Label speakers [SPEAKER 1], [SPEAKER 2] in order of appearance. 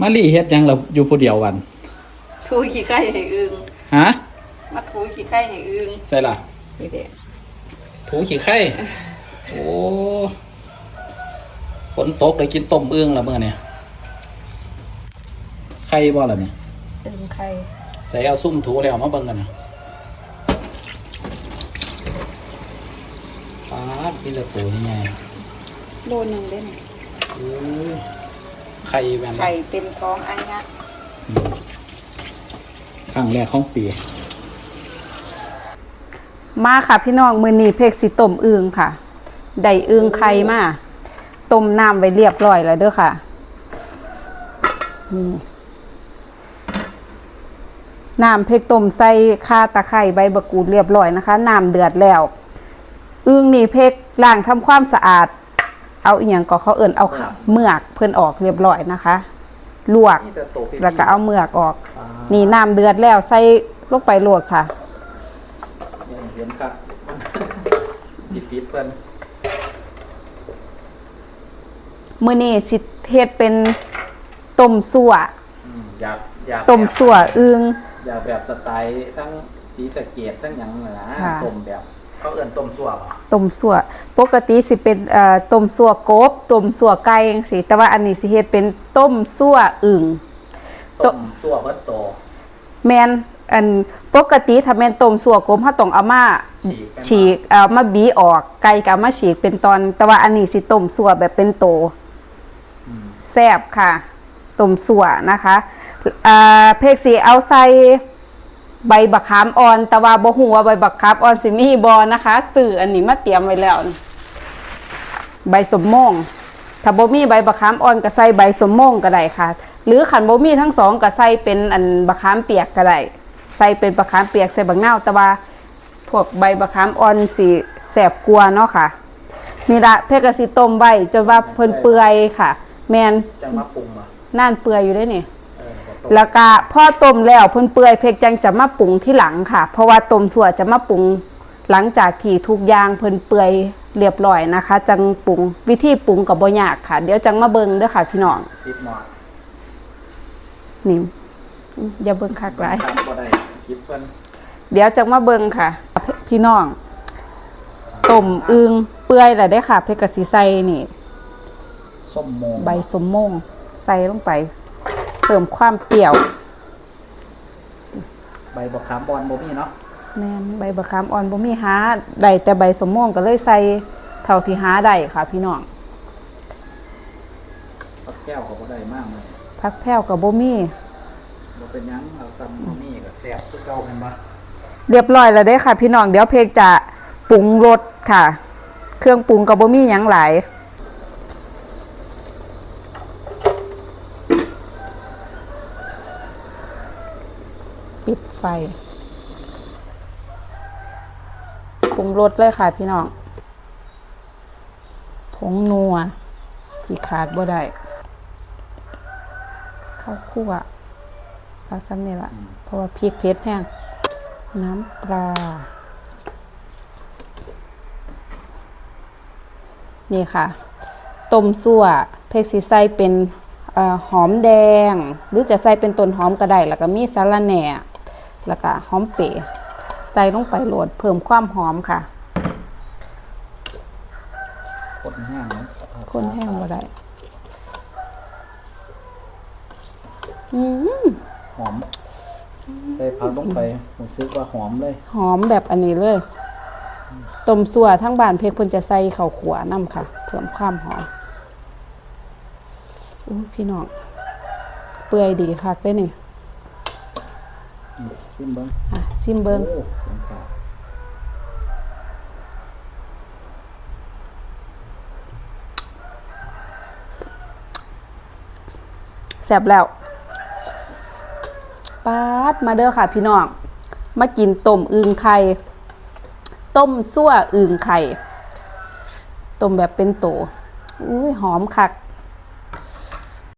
[SPEAKER 1] มารีเฮ็ดหยังเราอยู่ผู้เดียววัน
[SPEAKER 2] ทูขี้ไข่ให้อึง
[SPEAKER 1] ฮะ
[SPEAKER 2] มาทูขี้ไข่ให้อึง
[SPEAKER 1] ใส่ล่ะ
[SPEAKER 2] นี่เด็
[SPEAKER 1] ถูขี้ไข่ โอ้ฝนตกเลยกินต้มอึ่งละเมื่อเนี่ยไข่บ่ล่ะเนี่ย
[SPEAKER 2] อึงไข่
[SPEAKER 1] ใส่เอาซุ่มถูแล้วมาเบิ่งกันนะปาดที่ละตัวนี่ไง
[SPEAKER 2] โลนึงได้ไหม
[SPEAKER 1] โอ้ย ไข่แม่นบ่
[SPEAKER 2] ไข่เต็มท้องอันเนี้ย
[SPEAKER 1] ครั้งแรกของปี
[SPEAKER 2] มาค่ะพี่น้องมือนี้เพกสิต้มอึงค่ะได้อึงไข่มาต้มน้ำไว้เรียบร้อยแล้วเด้อค่ะนี่น้ำเพกต้มใส่ข่าตะไคร้ใบมะกรูดเรียบร้อยนะคะน้ำเดือดแล้วอึงนี่เพกล้างทำความสะอาด เอาอีหยังก็เขาเอิ่นเอาค่ะเมือกเพื่อนออกเรียบร้อยนะคะ ลวก
[SPEAKER 1] นี่แต่ตัว
[SPEAKER 2] แล้วก็เอาเมือกออก
[SPEAKER 1] ปาด
[SPEAKER 2] นี่น้ำเดือดแล้วใส่ลงไปลวกค่ะ
[SPEAKER 1] เนี่ยเห็นครับ สิปิดเพิ่น
[SPEAKER 2] มื้อนี้สิเฮ็ดเป็นต้มสั่ว
[SPEAKER 1] อืมอยากอยาก
[SPEAKER 2] ต้ม
[SPEAKER 1] แบบ
[SPEAKER 2] สั่วอึง
[SPEAKER 1] อยากแบบสไตล์ทั้งสีสะเกตทั้งหยังนั่นนะ
[SPEAKER 2] ค่ะ
[SPEAKER 1] ต้มแบบ เขาเอิ้นต้มซั่วป่ะ
[SPEAKER 2] ต้มสั่วปกติสิเป็นเอ่อต้มสั่วกบต้มสั่วไก่จังซี่แต่ว่าอันนี้สิเฮ็ดเป็นต้มสั่วอึงต้
[SPEAKER 1] ต้
[SPEAKER 2] ม
[SPEAKER 1] มซั่วเพิ่นโต
[SPEAKER 2] แม่นอันปกติถ้าแม่นต้มสั่วกบเฮาต้องเอามา
[SPEAKER 1] ฉีกเป็น
[SPEAKER 2] ฉีกเอามาบีออกไก่ก็เอามาฉีกเป็นตอน แต่ว่าอันนี้สิต้มสั่วแบบเป็นโต
[SPEAKER 1] อืม
[SPEAKER 2] แซ่บค่ะต้มสั่วนะคะอ่าเพกสีเอาใส่ ใบบักขามอ่อน แต่ว่าบ่ฮู้ว่าใบบักขามอ่อนสิมีบ่นะคะซื้ออันนี้มาเตรียมไว้แล้ว ใบสมโมงถ้าบ่มีใบบักขามอ่อนก็ใส่ใบสมโมงก็ได้ค่ะ หรือขันบ่มีทั้งสองก็ใส่เป็นอันบักขามเปียกก็ได้ใส่เป็นบักขามเปียกใส่บักนาวแต่ว่าพวกใบบักขามอ่อนสิแสบกลัวาเนาะค่ะ นี่ละเพกก็สิต้มไว้จนว่าเพิ่นเปื่อยค่ะ แมน
[SPEAKER 1] จังมาปรุงอะ
[SPEAKER 2] น่านเปื่อยอยู่ได้นี่
[SPEAKER 1] เออก็ต้ม
[SPEAKER 2] แล้วก็พอต้มแล้วเพิ่นเปื่อยเพกจังจะมาปรุงที่หลังค่ะ เพราะว่าต้มส่วนจะมาปรุงหลังจากที่ทุกอย่างเพิ่นเปื่อยเรียบร้อยนะคะ จังปรุงวิธีปรุงก็บ่ยากค่ะ เดี๋ยวจังมาเบิ่งเด้อค่ะ พี่น้อง
[SPEAKER 1] ปิดหม้อ
[SPEAKER 2] นี่อย่าเบิ่งคักหลาย
[SPEAKER 1] ทำบ่ได้คิดเพิ่น
[SPEAKER 2] เดี๋ยวจังมาเบิ่งค่ะ พี่น้องต้มอึงเปื่อยแล้วเด้อค่ะ เพกก็สิใส่นี่
[SPEAKER 1] ส้มโมง
[SPEAKER 2] ใบสมโมงใส่ลงไป เพิ่มความเปรี้ยว
[SPEAKER 1] ใบบักขามบอนบ่มีเนาะ
[SPEAKER 2] แม่นใบบักขามอ่อนบ่มีหาได้แต่ใบสมโมงก็เลยใส่เท่าที่หาได้ค่ะ พี่น้อง
[SPEAKER 1] ผักแก้วก็บ่ได้มากเลย
[SPEAKER 2] พักแพ้วกับบ่มี
[SPEAKER 1] บ่เป็นหยังเอาซ้ำบ่มีก็แซ่บคือเก่าแม่นบ่
[SPEAKER 2] เรียบร้อยแล้วเด้อค่ะ พี่น้องเดี๋ยวเพกจะปรุงรสค่ะ เครื่องปรุงกับบ่มีหยังหลาย ปิดไฟปรุงรสเลยค่ะพี่น้องผงนัว ที่ขาดบ่ได้ข้าวคั่วเอาซ้ำนี่ละเพราะว่าพริกเผ็ดแห้งน้ำปลา นี่ค่ะต้มซั่วเพกซีใสเป็นอหอมแดง หรือจะใส่เป็นต้นหอมก็ได้แล้วก็มีสาระแหน่ แล้วก็หอมเป๋ใส่ลงไปโหลดเพิ่มความหอมค่ะ
[SPEAKER 1] คนแห้งเนาะ
[SPEAKER 2] คนแห้งบ่ได้อืม
[SPEAKER 1] หอม ใส่ผักลงไปรู้สึกว่าหอมเลย
[SPEAKER 2] หอมแบบอันนี้เลยต้มซั่วทั้งบ้านเพกเพิ่นจะใส่ข้าวขัวน้ำค่ะ เพิ่มความหอมอู้พี่น้อง เปื่อยดีคักได้นี่
[SPEAKER 1] อืมชิมเบิ่ง
[SPEAKER 2] อะซิมเบิง
[SPEAKER 1] โอ้เสียงสาบ
[SPEAKER 2] แซ่บแล้วปาดมาเด้อค่ะพี่น้อง มากินต้มอึ่งไข่ ต้มซั่วอึ่งไข่ ต้มแบบเป็นโตอุ้ยหอมคัก